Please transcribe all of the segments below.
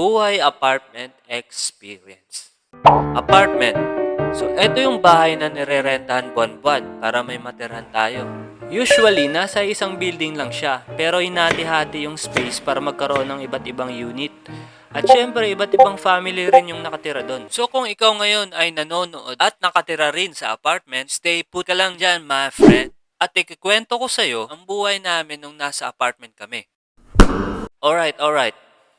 Buhay Apartment Experience. Apartment. So, ito yung bahay na nirerentahan buwan-buwan para may matirhan tayo. Usually, nasa isang building lang siya, pero hinati-hati yung space para magkaroon ng iba't ibang unit. At syempre, iba't ibang family rin yung nakatira doon. So kung ikaw ngayon ay nanonood at nakatira rin sa apartment, stay put ka lang dyan, my friend. At ikikwento ko sa'yo ang buhay namin nung nasa apartment kami. Alright, alright.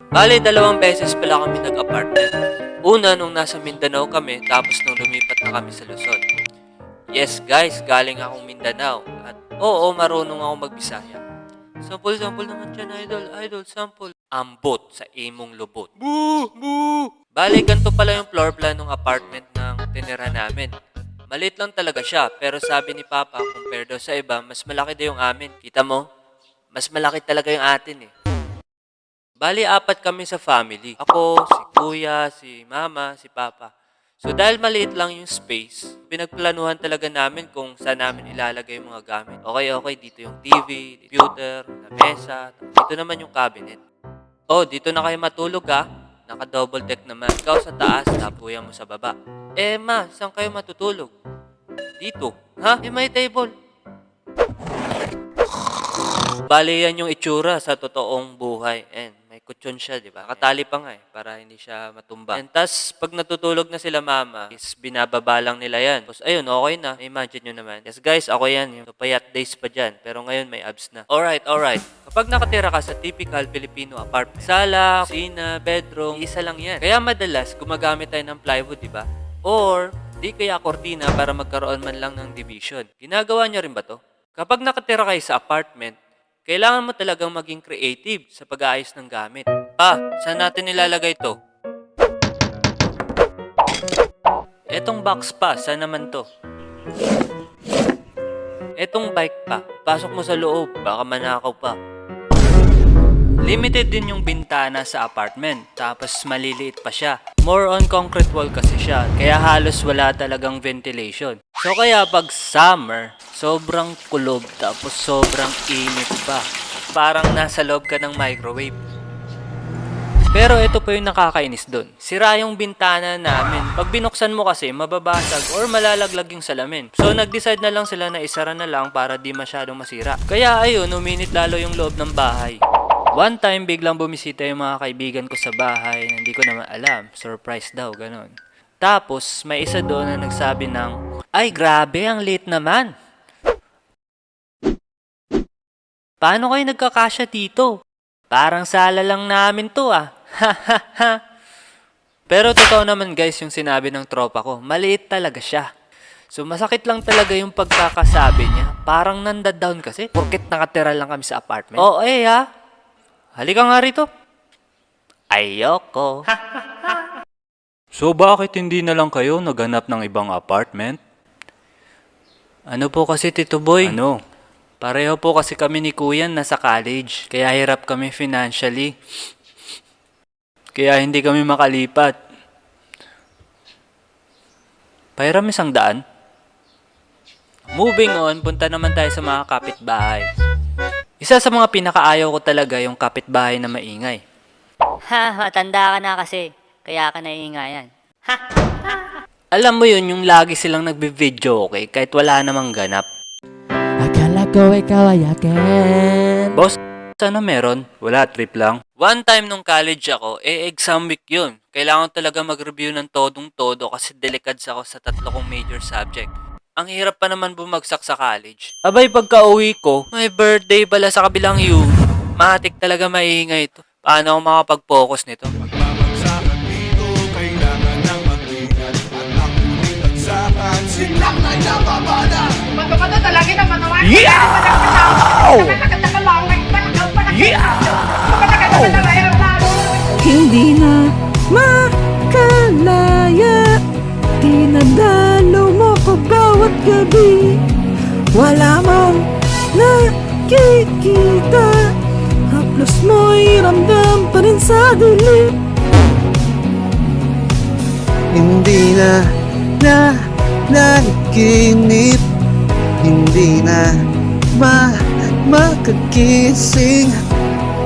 Bale, dalawang beses pala kami nag-apartment. Una nung nasa Mindanao kami, tapos nung lumipat na kami sa Luzon. Yes guys, galing akong Mindanao. At oo, marunong ako magbisaya. Sample, sample naman dyan, idol. Idol, sample. Ambot sa imong lubot. Boo! Boo! Bale, ganito pala yung floor plan ng apartment ng tinira namin. Maliit lang talaga siya, pero sabi ni Papa, compare daw sa iba, mas malaki daw yung amin. Kita mo? Mas malaki talaga yung atin eh. Bali, apat kami sa family. Ako, si kuya, si mama, si papa. So, dahil maliit lang yung space, pinagplanuhan talaga namin kung saan namin ilalagay yung mga gamit. Okay, okay, dito yung TV, computer, na mesa, dito naman yung cabinet. Oh, dito na kayo matulog ha. Naka-double deck naman. Ikaw sa taas, tapuyan mo sa baba. Eh, ma, saan kayo matutulog? Dito. Ha? Eh, may table. Bali yan yung itsura sa totoong buhay. And may kutsyon siya, di ba? Nakatali pa nga eh, para hindi siya matumba. And tas, pag natutulog na sila mama, is binababa lang nila yan. Tapos ayun, okay na. Imagine nyo naman. Yes guys, ako yan. Yung payat days pa dyan. Pero ngayon may abs na. Alright, alright. Kapag nakatira ka sa typical Filipino apartment, sala, kusina, bedroom, isa lang yan. Kaya madalas, gumagamit tayo ng plywood, di ba? Or, di kaya kortina para magkaroon man lang ng division. Ginagawa nyo rin ba to? Kapag nakatira kayo sa apartment, kailangan mo talagang maging creative sa pag-aayos ng gamit. Ah, saan natin nilalagay to? Etong box pa, saan naman to? Etong bike pa, pasok mo sa loob, baka manakaw pa. Limited din yung bintana sa apartment, tapos maliliit pa siya. More on concrete wall kasi siya, kaya halos wala talagang ventilation. So kaya pag summer, sobrang kulob tapos sobrang init pa. Parang nasa loob ka ng microwave. Pero ito pa yung nakakainis doon. Sira yung bintana namin. Pag binuksan mo kasi, mababasag or malalaglag yung salamin. So nag-decide na lang sila na isara na lang para di masyadong masira. Kaya ayun, uminit lalo yung loob ng bahay. One time, biglang bumisita yung mga kaibigan ko sa bahay na hindi ko naman alam. Surprise daw, ganun. Tapos, may isa doon na nagsabi ng, Ay, grabe, ang late naman. Paano kayo nagkakasya dito? Parang sala lang namin to ah. Pero totoo naman guys yung sinabi ng tropa ko. Maliit talaga siya. So masakit lang talaga yung pagkakasabi niya. Parang nanda-down kasi. Porket nakatira lang kami sa apartment. Oo eh ha. Halika nga rito. Ayoko. so bakit hindi na lang kayo naghanap ng ibang apartment? Ano po kasi Tito Boy? Ano? Pareho po kasi kami ni Kuya nasa college. Kaya hirap kami financially. Kaya hindi kami makalipat. Pahiram isang daan. Moving on, punta naman tayo sa mga kapitbahay. Isa sa mga pinakaayaw ko talaga yung kapitbahay na maingay. Ha, matanda ka na kasi. Kaya ka naiingayan. Alam mo yun, yung lagi silang nagbe-video okay, kahit wala namang ganap. Akala ko ikaw ay akin Boss, sana meron? Wala, trip lang. One time nung college ako, eh exam week yun. Kailangan talaga mag-review ng todong-todo kasi delicads ako sa tatlo kong major subject. Ang hirap pa naman bumagsak sa college. Abay, pagka uwi ko, may birthday pala sa kabilang U. Matik talaga maingay ito. Paano ako makapag-focus nito? Magbabagsakan dito, kailangan ng mag-ingat At ang huling bagsakan, silang na nababala gabi Wala mang nakikita. Haplos mo'y ramdam pa rin sa dilim. Hindi na na nakikinip Hindi na ma makakising.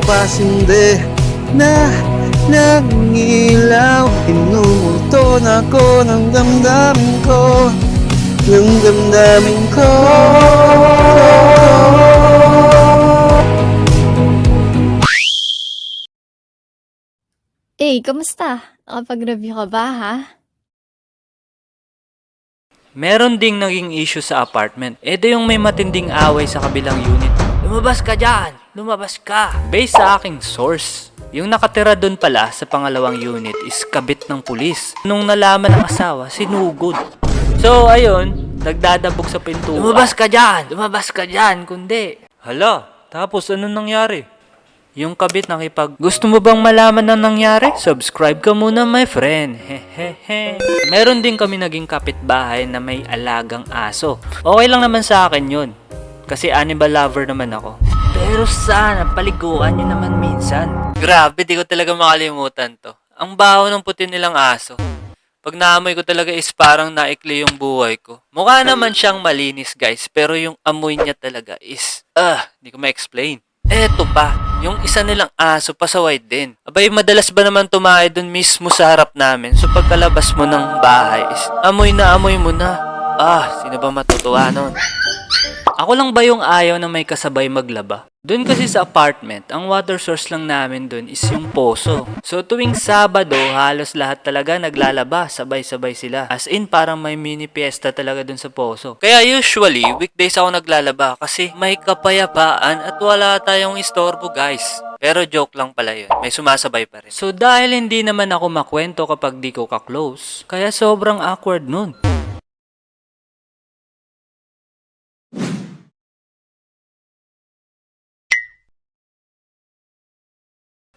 Pasinde na ng ilaw Pinumuton ako ng damdamin ko Ng damdamin ko Eh, kamusta? Nakapag-review ka ba, ha? Meron ding naging issue sa apartment. Ito yung may matinding away sa kabilang unit. Lumabas ka dyan! Lumabas ka! Based sa aking source, yung nakatira doon pala sa pangalawang unit is kabit ng pulis. Nung nalaman ng asawa, sinugod. So, ayun, nagdadabog sa pintuan. Lumabas ka dyan! Lumabas ka dyan! Kundi. Hala, tapos anong nangyari? Yung kabit nakipag, gusto mo bang malaman ang nangyari? Subscribe ka muna my friend. Hehehe. Meron din kami naging kapitbahay na may alagang aso. Okay lang naman sa akin yun. Kasi animal lover naman ako. Pero sana paliguan nyo naman minsan. Grabe, di ko talaga makalimutan to. Ang baho ng puti nilang aso. Pag naamoy ko talaga is parang naikli yung buhay ko. Mukha naman siyang malinis guys, pero yung amoy niya talaga is, ah, di ko ma-explain. Eto pa, yung isa nilang aso pasaway din. Abay, madalas ba naman tumahay dun mismo sa harap namin? So pagkalabas mo ng bahay is, amoy na amoy mo na. Ah, sino ba matutuwa nun? Ako lang ba yung ayaw na may kasabay maglaba? Doon kasi sa apartment, ang water source lang namin doon is yung poso. So tuwing Sabado, halos lahat talaga naglalaba, sabay-sabay sila. As in, parang may mini fiesta talaga doon sa poso. Kaya usually, weekdays ako naglalaba kasi may kapayapaan at wala tayong istorbo guys. Pero joke lang pala yun. May sumasabay pa rin. So dahil hindi naman ako makwento kapag di ko ka-close, kaya sobrang awkward nun.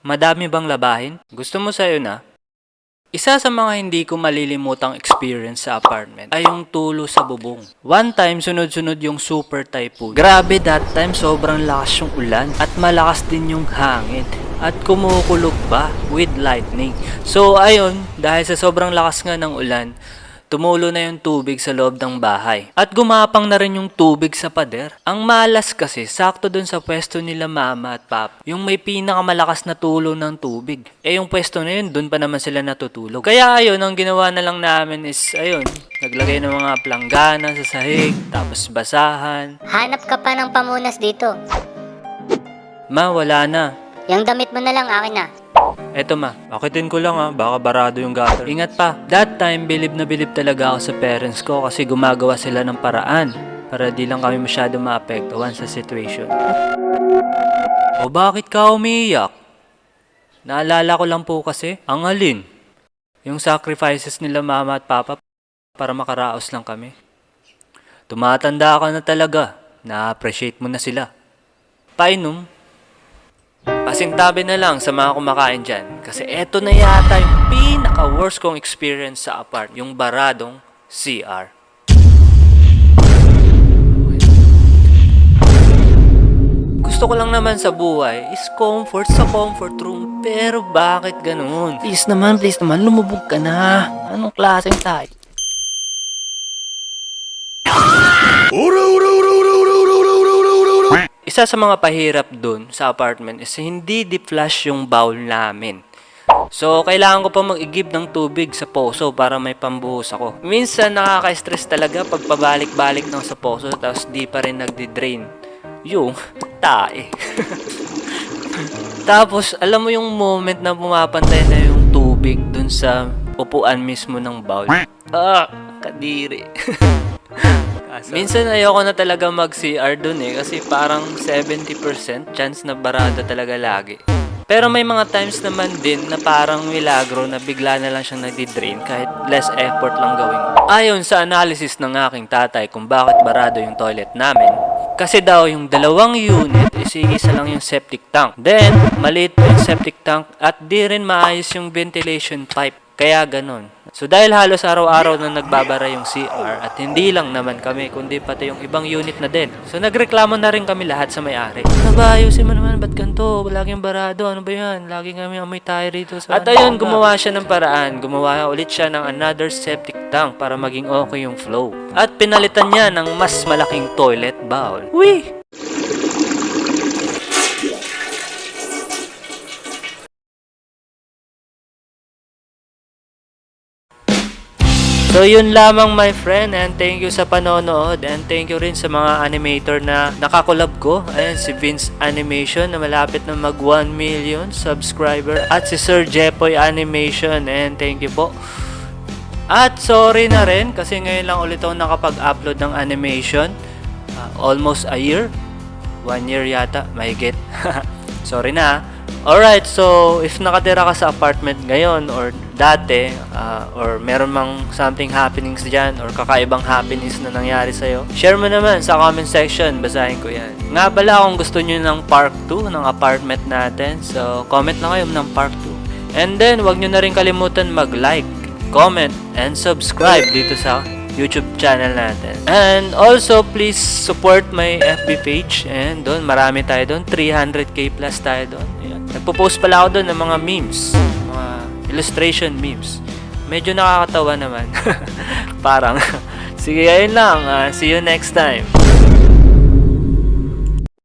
Madami bang labahin? Gusto mo sa'yo na? Isa sa mga hindi ko malilimutang experience sa apartment ay yung tulo sa bubong. One time, sunod-sunod yung super typhoon. Grabe that time, sobrang lakas yung ulan at malakas din yung hangin at kumukulog pa with lightning. So ayun, dahil sa sobrang lakas nga ng ulan, tumulo na yung tubig sa loob ng bahay. At gumapang na rin yung tubig sa pader. Ang malas kasi, sakto dun sa pwesto nila mama at papa, yung may pinakamalakas na tulo ng tubig. Eh yung pwesto na yun, dun pa naman sila natutulog. Kaya ayun, ang ginawa na lang namin is, ayun, naglagay ng mga planggana sa sahig, tapos basahan. Hanap ka pa ng pamunas dito. Ma, wala na. Yung damit mo na lang akin na. Eto ma, akitin ko lang ha, baka barado yung gutter. Ingat pa, that time bilib na bilib talaga ako sa parents ko kasi gumagawa sila ng paraan para di lang kami masyado maapektuhan sa situation. O bakit ka umiiyak? Naalala ko lang po kasi, ang alin? Yung sacrifices nila mama at papa para makaraos lang kami. Tumatanda ka na talaga, na-appreciate mo na sila. Painom, Pasintabi na lang sa mga kumakain dyan. Kasi eto na yata yung pinaka-worst kong experience sa apart. Yung baradong CR. Gusto ko lang naman sa buhay is comfort sa comfort room. Pero bakit ganun? Please naman, please naman, lumubog ka na. Anong klaseng tayo? Isa sa mga pahirap dun sa apartment is hindi deep flush yung bowl namin. So, kailangan ko pa mag-igib ng tubig sa poso para may pambuhos ako. Minsan, nakaka-stress talaga pag pabalik-balik ng sa poso tapos di pa rin nagdi-drain. Yung tae. tapos, alam mo yung moment na pumapantay na yung tubig dun sa upuan mismo ng bowl. Ah, kadiri. Minsan ayoko na talaga mag-CR dun eh kasi parang 70% chance na barada talaga lagi. Pero may mga times naman din na parang milagro na bigla na lang siyang nagdi-drain kahit less effort lang gawin. Ayon sa analysis ng aking tatay kung bakit barado yung toilet namin, kasi daw yung dalawang unit is isa lang yung septic tank. Then, maliit pa yung septic tank at di rin maayos yung ventilation pipe. Kaya ganun. So dahil halos araw-araw na nagbabara yung CR at hindi lang naman kami kundi pati yung ibang unit na din. So nagreklamo na rin kami lahat sa may-ari. Ano ba ayusin mo naman ba't ganito? Laging barado. Ano ba yan? Lagi kami amoy tayo rito sa... At ayun, gumawa siya ng paraan. Gumawa ulit siya ng another septic tank para maging okay yung flow. At pinalitan niya ng mas malaking toilet bowl. Uy! So yun lamang my friend and thank you sa panonood and thank you rin sa mga animator na nakakolab ko. Ayan si Vince Animation na malapit na mag 1 million subscriber at si Sir Jepoy Animation and thank you po. At sorry na rin kasi ngayon lang ulit ako nakapag-upload ng animation. Ah, almost a year. One year yata, mahigit. sorry na. Alright, so if nakatira ka sa apartment ngayon or dati ah, or meron mang something happenings dyan or kakaibang happenings na nangyari sa'yo, share mo naman sa comment section, basahin ko yan. Nga pala kung gusto nyo ng part 2 ng apartment natin, so comment lang kayo ng part 2. And then, wag nyo na rin kalimutan mag-like, comment, and subscribe dito sa YouTube channel natin. And also, please support my FB page. And doon, marami tayo doon. 300k plus tayo doon. Nagpo-post pala ako doon ng mga memes. Mga illustration memes. Medyo nakakatawa naman. Parang. Sige, ayun lang. Ah, see you next time.